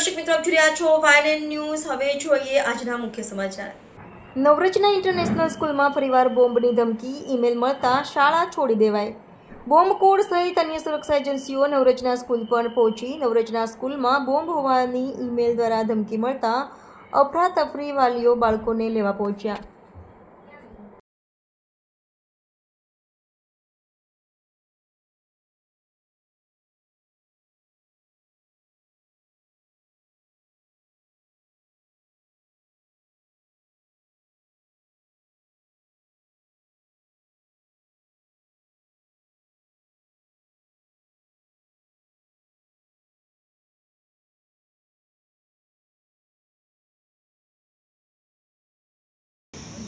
દર્શક મિત્રો, આપ જોઈ રહ્યા છો વાયલેન્ડ ન્યૂઝ. હવે જોઈએ આજના મુખ્ય સમાચાર. નવરચના ઇન્ટરનેશનલ સ્કૂલમાં ફરીવાર બોમ્બની ધમકી, ઈમેલ મળતા શાળા છોડી દેવાય બોમ્બ કોડ સહિત અન્ય સુરક્ષા એજન્સીઓ નવરચના સ્કૂલ પણ પહોંચી. નવરચના સ્કૂલમાં બોમ્બ હોવાની ઈમેલ દ્વારા ધમકી મળતા અફરાતફરી વાલીઓ બાળકોને લેવા પહોંચ્યા.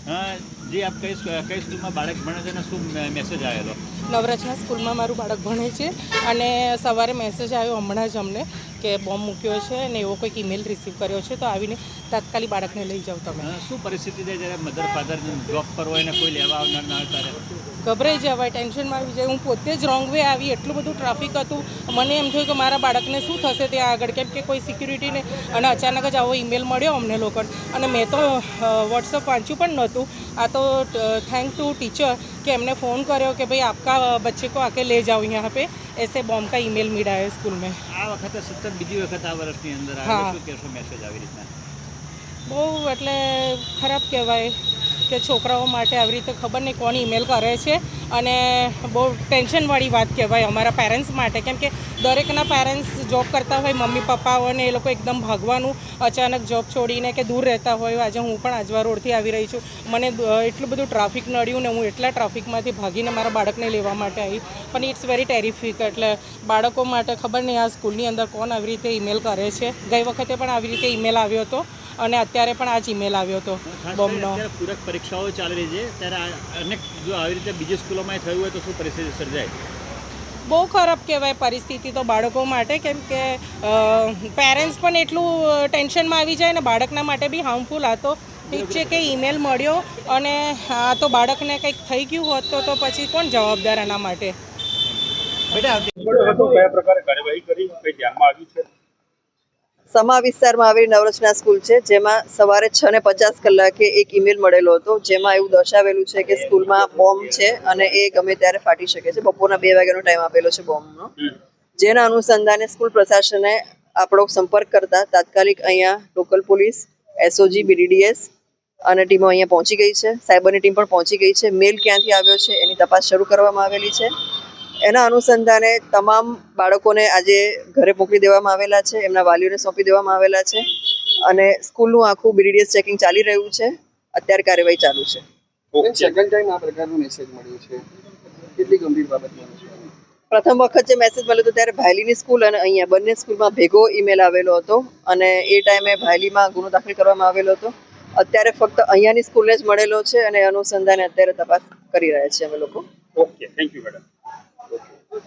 જી આપ કઈ કઈ સ્કૂલમાં બાળક ભણે છે અને શું મેસેજ આવેલો નવરચના સ્કૂલમાં મારું બાળક ભણે છે અને સવારે મેસેજ આવ્યો હમણાં જ અમને કે બોમ્બ મૂક્યો છે અને એવો કોઈક ઈમેલ રિસીવ કર્યો છે તો આવીને તાત્કાલિક બાળકને લઈ જાઓ તમે. શું પરિસ્થિતિ છે? જ્યારે મધર ફાધર જોબ પર હોય ને કોઈ લેવા આવનાર ના હોય ત્યારે? ગભરાઈ જવાય ટેન્શનમાં આવી જાય. હું પોતે જ રોંગ વે આવી એટલું બધું ટ્રાફિક હતું. મને એમ થયું કે મારા બાળકને શું થશે ત્યાં આગળ? કેમ કે કોઈ સિક્યુરિટીને અને અચાનક જ આવો ઈમેલ મળ્યો અમને લોકોને. અને મેં તો વોટ્સઅપ વાંચ્યું પણ નહોતું. આ તો થેન્ક ટુ ટીચર કે એમને ફોન કર્યો કે ભાઈ આપકા બચ્ચે કો આકે લે જાઓ यहाँ पे ऐसे बॉम्ब का ईमेल मिला है स्कूल में આ વખતે સતત બીજી વખત આ વર્ષની અંદર હા. શું કહેશો મેસેજ આવી રીતના? બહુ એટલે ખરાબ કહેવાય. કે છોકરાઓ માટે આવી રીતે ખબર નહીં કોણ ઈમેલ કરે છે અને બહુ ટેન્શનવાળી વાત કહેવાય અમારા પેરેન્ટ્સ માટે. કેમ કે દરેકના પેરેન્ટ્સ જોબ કરતા હોય, મમ્મી, પપ્પા હોય ને એ લોકો એકદમ ભાગવાનું, અચાનક જોબ છોડીને કે દૂર રહેતા હોય, આજે હું પણ આજવા રોડથી આવી રહી છું. મને એટલું બધું ટ્રાફિક નડ્યું ને હું એટલા ટ્રાફિકમાંથી ભાગીને મારા બાળકને લેવા માટે આવી. પણ ઇટ્સ વેરી ટેરિફિક એટલે બાળકો માટે ખબર નહીં આ સ્કૂલની અંદર કોણ આવી રીતે ઈમેલ કરે છે. ગઈ વખતે પણ આવી રીતે ઈમેલ આવ્યો હતો. અને અત્યારે પણ આ જ ઈમેલ આવ્યો હતો બોમ્બનો. પૂરક પરીક્ષાઓ ચાલી રહી છે. ત્યારે અનેક જો આવી રીતે બીજી સ્કૂલોમાં થયું હોય તો શું પરિસ્થિતિ સર્જાય? બહુ ખરાબ કહેવાય પરિસ્થિતિ તો બાળકો માટે કેમ કે પેરેન્ટ્સ પણ એટલું ટેન્શનમાં આવી જાય ને બાળકના માટે બી હાર્મફુલ હતો ઠીક છે કે ઈમેલ મળ્યો અને આ તો બાળકને કંઈક થઈ ગયું હોત તો તો પછી કોણ જવાબદાર એના માટે? કયા પ્રકારે કાર્યવાહી કરી? કંઈ ધ્યાનમાં આવ્યું છે? સમા વિસ્તારમાં આવેલી નવરચના સ્કૂલ છે જેમાં સવારે છ ને પચાસ કલાકે એક ઈમેલ મળેલો હતો જેમાં એવું દર્શાવેલું છે કે સ્કૂલમાં બોમ્બ છે અને એ ગમે ત્યારે ફાટી શકે છે. બપોરના બે વાગ્યાનો ટાઈમ આપેલો છે બોમ્બનો. જેના અનુસંધાને સ્કૂલ પ્રશાસને આપણો સંપર્ક કરતા તાત્કાલિક અહીંયા લોકલ પોલીસ એસઓજી બીડીડીએસ અને ટીમો અહીંયા પહોંચી ગઈ છે. સાયબરની ટીમ પણ પહોંચી ગઈ છે. મેલ ક્યાંથી આવ્યો છે એની તપાસ શરૂ કરવામાં આવેલી છે. એના અનુસંધાને તમામ બાળકોને આજે ઘરે મોકલી દેવામાં આવેલા છે એમના વાલીઓને સોંપી દેવામાં આવેલા છે અને સ્કૂલનું આખું બીડીડીએસ ચેકિંગ ચાલી રહ્યું છે. અત્યારે કાર્યવાહી ચાલુ છે. સેકન્ડ ટાઈમ આ પ્રકારનો મેસેજ મળ્યો છે. કેટલી ગંભીર બાબત પ્રથમ વખત જે મેસેજ મળ્યો હતો ત્યારે ભાયલીની સ્કૂલ અને અહીંયા બંને સ્કૂલમાં ભેગો ઈમેલ આવેલો હતો અને એ ટાઈમે ભાયલીમાં ગુનો દાખલ કરવામાં આવેલો હતો. અત્યારે ફક્ત અહીંયાની સ્કૂલને જ મળેલો છે અને અનુસંધાને અત્યારે તપાસ કરી રહ્યા છીએ અમે લોકો. Okay thank you madam